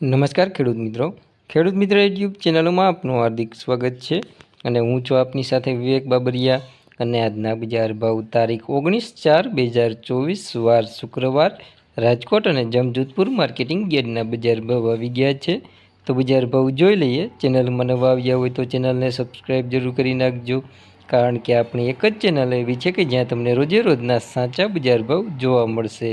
નમસ્કાર ખેડૂત મિત્રો. ખેડૂત મિત્ર યુટ્યુબ ચેનલોમાં આપનું હાર્દિક સ્વાગત છે અને હું છું આપની સાથે વિવેક બાબરિયા અને આજના બજાર ભાવ તારીખ ઓગણીસ ચાર બે હજાર ચોવીસ વાર શુક્રવાર રાજકોટ અને જમજોધપુર માર્કેટિંગ યાર્ડના બજાર ભાવ આવી ગયા છે. તો બજાર ભાવ જોઈ લઈએ. ચેનલમાં નવા આવ્યા હોય તો ચેનલને સબસ્ક્રાઈબ જરૂર કરી નાખજો. કારણ કે આપણી એક જ ચેનલ એવી છે કે જ્યાં તમને રોજે રોજના સાચા બજાર ભાવ જોવા મળશે.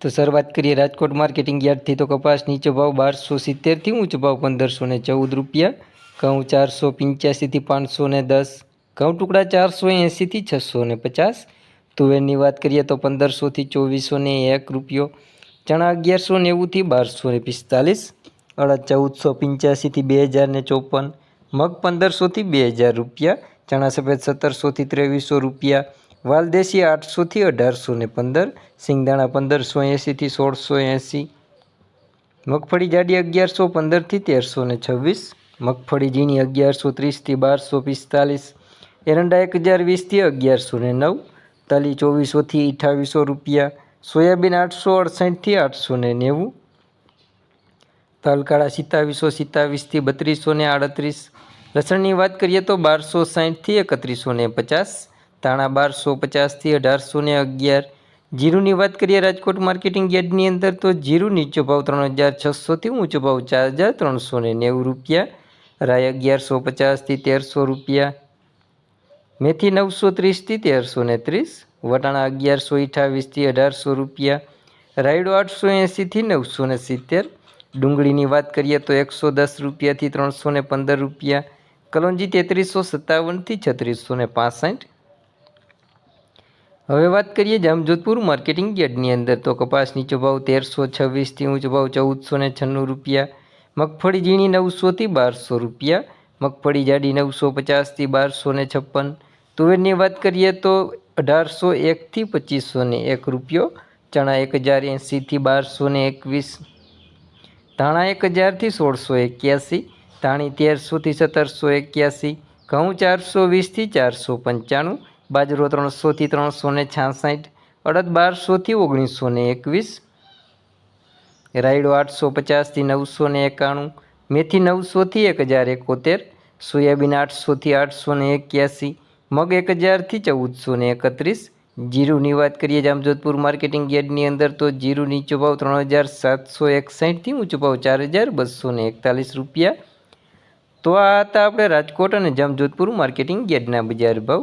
તો શરૂઆત કરીએ રાજકોટ માર્કેટિંગ યાર્ડથી. તો કપાસ નીચો ભાવ બારસો સિત્તેરથી ઊંચો ભાવ પંદરસો ને ચૌદ રૂપિયા. ઘઉં ચારસો પંચ્યાસીથી પાંચસો ને દસ. ઘઉં ટુકડા ચારસો એંસીથી છસો ને પચાસ. તુવેરની વાત કરીએ તો પંદરસોથી ચોવીસો ને એક રૂપિયો. ચણા અગિયારસો નેવુંથી બારસો ને પિસ્તાલીસ. અડદ ચૌદસો પંચ્યાસીથી બે હજાર ને ચોપન. મગ પંદરસોથી બે હજાર રૂપિયા. ચણા સફેદ સત્તરસોથી ત્રેવીસો રૂપિયા. વાલદેશી આઠસોથી અઢારસો ને પંદર, સિંગદાણા પંદરસો એંસીથી સોળસો એંસી મગફળી જાડી અગિયારસો પંદરથી તેરસો ને છવ્વીસ, મગફળી ઝીણી અગિયારસો ત્રીસથી બારસો પિસ્તાલીસ, એરંડા એક હજાર વીસથી અગિયારસો ને નવ, તલી ચોવીસોથી અઠાવીસો રૂપિયા, સોયાબીન આઠસો અડસઠથી આઠસો ને નેવું, તલકાળા સિત્તાવીસો સિત્તાવીસથી બત્રીસો ને આડત્રીસ, લસણની વાત કરીએ તો બારસો સાઠથી એકત્રીસો ને પચાસ ધાણા બારસો પચાસથી અઢારસો ને અગિયાર. જીરુની વાત કરીએ રાજકોટ માર્કેટિંગ યાર્ડની અંદર, તો જીરું નીચો ભાવ ત્રણ હજાર છસોથી ઊંચો ભાવ ચાર હજાર ત્રણસો ને નેવું રૂપિયા. રાય અગિયારસો પચાસથી તેરસો રૂપિયા. મેથી નવસો ત્રીસથી તેરસો ને ત્રીસ. વટાણા અગિયારસો અઠાવીસથી અઢારસો રૂપિયા. રાયડો આઠસો એંસીથી નવસો ને સિત્તેર. ડુંગળીની વાત કરીએ તો એકસો દસ રૂપિયાથી ત્રણસો ને પંદર રૂપિયા. કલોંજી તેત્રીસો સત્તાવનથી છત્રીસો ને પાસઠ. હવે વાત કરીએ જામજોધપુર માર્કેટિંગ યાર્ડની અંદર, તો કપાસ નીચો ભાવ તેરસો છવ્વીસથી ઊંચો ભાવ ચૌદસો ને છન્નું રૂપિયા, મગફળી ઝીણી નવસોથી બારસો રૂપિયા, મગફળી જાડી નવસો પચાસથી બારસો ને છપ્પન. તુવેરની વાત કરીએ તો અઢારસો એકથી પચીસો ને એક રૂપિયો, ચણા એક હજાર એંસીથી બારસો ને એકવીસ, ધાણા એક હજારથી સોળસો એક્યાસી, ધાણી તેરસોથી સત્તરસો એક્યાસી, ઘઉં ચારસો વીસથી ચારસો પંચાણું બાજરો ત્રણસોથી ત્રણસો ને છાસઠ, અડદ બારસોથી ઓગણીસો ને એકવીસ, રાયડો આઠસો પચાસથી નવસો ને એકાણું, મેથી નવસોથી એક હજાર એકોતેર, સોયાબીન આઠસોથી આઠસો ને એક્યાસી, મગ એક હજારથી ચૌદસો ને એકત્રીસ, જીરુની વાત કરીએ જામજોધપુર માર્કેટિંગ યાર્ડની અંદર તો જીરુ નીચો ભાવ ત્રણ હજાર સાતસો એકસાઠથી ઊંચો ભાવ ચાર હજાર બસો ને એકતાલીસ રૂપિયા. તો આ હતા આપણે રાજકોટ અને જામજોધપુર માર્કેટિંગ યાર્ડના બજાર ભાવ.